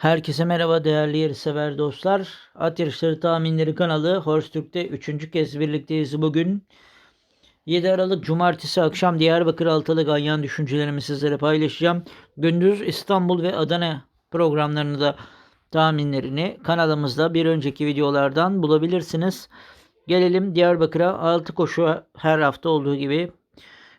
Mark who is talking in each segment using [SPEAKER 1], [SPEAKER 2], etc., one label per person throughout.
[SPEAKER 1] Herkese merhaba değerli yarışsever dostlar. At Yarışları Tahminleri kanalı Horse Türk'te 3. kez birlikteyiz bugün. 7 Aralık Cumartesi akşam Diyarbakır Altılı Ganyan düşüncelerimi sizlere paylaşacağım. Gündüz İstanbul ve Adana programlarını da tahminlerini kanalımızda bir önceki videolardan bulabilirsiniz. Gelelim Diyarbakır'a 6 koşu her hafta olduğu gibi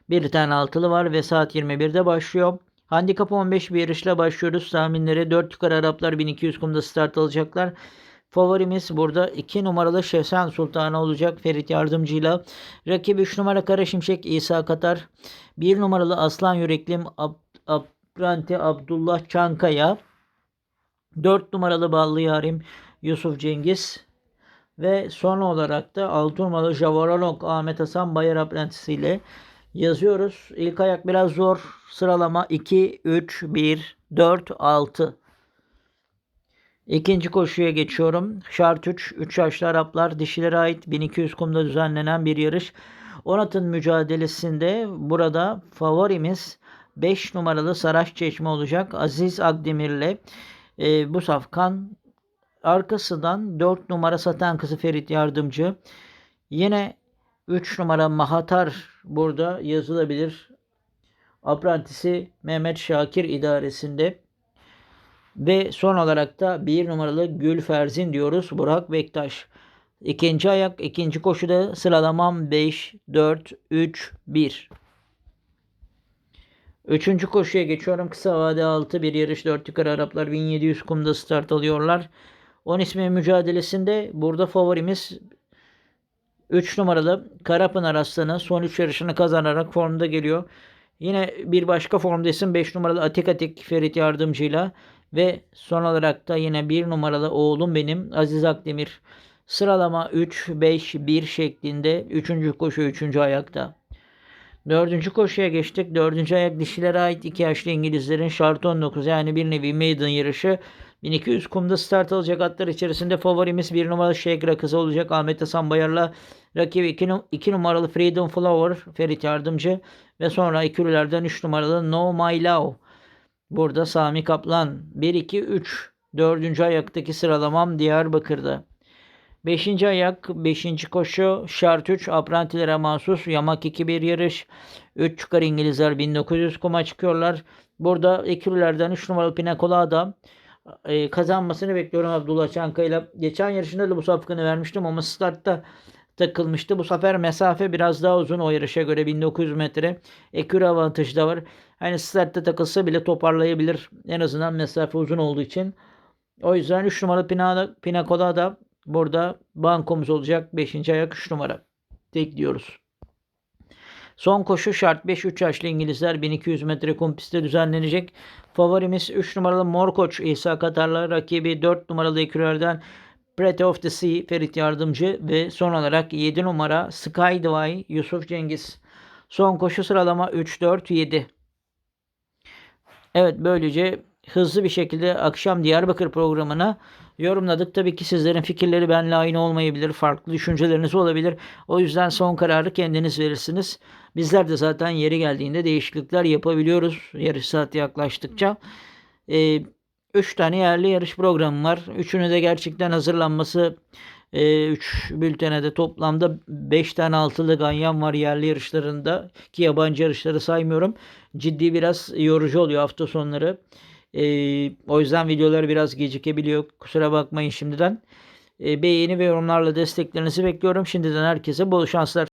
[SPEAKER 1] bir tane altılı var ve saat 21'de başlıyor. Handikap 15 bir yarışla başlıyoruz. Tahminleri 4 yukarı Araplar 1200 kumda start alacaklar. Favorimiz burada 2 numaralı Şehsen Sultanı olacak Ferit Yardımcı'yla. Rakibi 3 numara Kara Şimşek İsa Katar. 1 numaralı Aslan Yüreklim Ab Abranti Abdullah Çankaya. 4 numaralı Ballı Yarim Yusuf Cengiz. Ve son olarak da 6 numaralı Javarolog Ahmet Hasan Bayar Aprentisiyle yazıyoruz. İlk ayak biraz zor. Sıralama 2, 3, 1, 4, 6. İkinci koşuya geçiyorum. Şart 3. 3 yaşlı Araplar dişilere ait 1200 kumda düzenlenen bir yarış. 10 atın mücadelesinde burada favorimiz 5 numaralı Saraç Çeşme olacak. Aziz Akdemir'le e, bu safkan arkasından 4 numara Satan Kızı Ferit Yardımcı. Yine 3 numara Mahatar burada yazılabilir. Aprantisi Mehmet Şakir idaresinde. Ve son olarak da 1 numaralı Gülferzin diyoruz. Burak Bektaş. İkinci ayak, ikinci koşuda sıralamam 5, 4, 3, 1. Üçüncü koşuya geçiyorum. Kısa vade 6 bir yarış 4 yukarı Araplar 1700 kumda start alıyorlar. 10 ismi mücadelesinde burada favorimiz 3 numaralı Karapınar Aslanı son 3 yarışını kazanarak formda geliyor. Yine bir başka formda isim 5 numaralı Atik Atik Ferit Yardımcı'yla ve son olarak da yine 1 numaralı oğlum benim Aziz Akdemir. Sıralama 3, 5, 1 şeklinde 3. koşu 3. ayakta. Dördüncü koşuya geçtik. Dördüncü ayak dişilere ait iki yaşlı İngilizlerin şart 19 yani bir nevi maiden yarışı. 1200 kumda start alacak atlar içerisinde favorimiz bir numaralı Şegra kızı olacak. Ahmet Hasan Bayar'la rakibi 2 2 numaralı Freedom Flower Ferit Yardımcı ve sonra ikililerden 3 numaralı No My Love. Burada Sami Kaplan 1 2 3 4. ayaktaki sıralamam Diyarbakır'da. 5. ayak 5. koşu şart 3 aprantilere mahsus yamak 2 bir yarış. 3 çıkar İngilizler 1900 kuma çıkıyorlar. Burada ikililerden 3 numaralı Pinacolada e, kazanmasını bekliyorum Abdullah Çankaya Geçen yarışında da bu safkanı vermiştim ama startta takılmıştı. Bu sefer mesafe biraz daha uzun o yarışa göre 1900 metre. Ekür avantajı da var. Hani startta takılsa bile toparlayabilir. En azından mesafe uzun olduğu için. O yüzden 3 numaralı Pina, Pinacolada burada bankomuz olacak. 5. ayak 3 numara. Tekliyoruz. Son koşu şart 5 3 yaşlı İngilizler 1200 metre kum pistte düzenlenecek. Favorimiz 3 numaralı Morkoç İsa Katar'la rakibi 4 numaralı ekürlerden Pret of the Sea Ferit Yardımcı ve son olarak 7 numara Skydivine Yusuf Cengiz. Son koşu sıralama 3-4-7. Evet böylece hızlı bir şekilde akşam Diyarbakır programına yorumladık. Tabii ki sizlerin fikirleri benimle aynı olmayabilir. Farklı düşünceleriniz olabilir. O yüzden son kararı kendiniz verirsiniz. Bizler de zaten yeri geldiğinde değişiklikler yapabiliyoruz. Yarış saati yaklaştıkça. Ee, üç tane yerli yarış programı var. Üçünü de gerçekten hazırlanması 3 e, bültene de toplamda 5 tane altılı ganyan var yerli yarışlarında ki yabancı yarışları saymıyorum. Ciddi biraz yorucu oluyor hafta sonları. E, o yüzden videolar biraz gecikebiliyor. Kusura bakmayın şimdiden. E, beğeni ve yorumlarla desteklerinizi bekliyorum. Şimdiden herkese bol şanslar.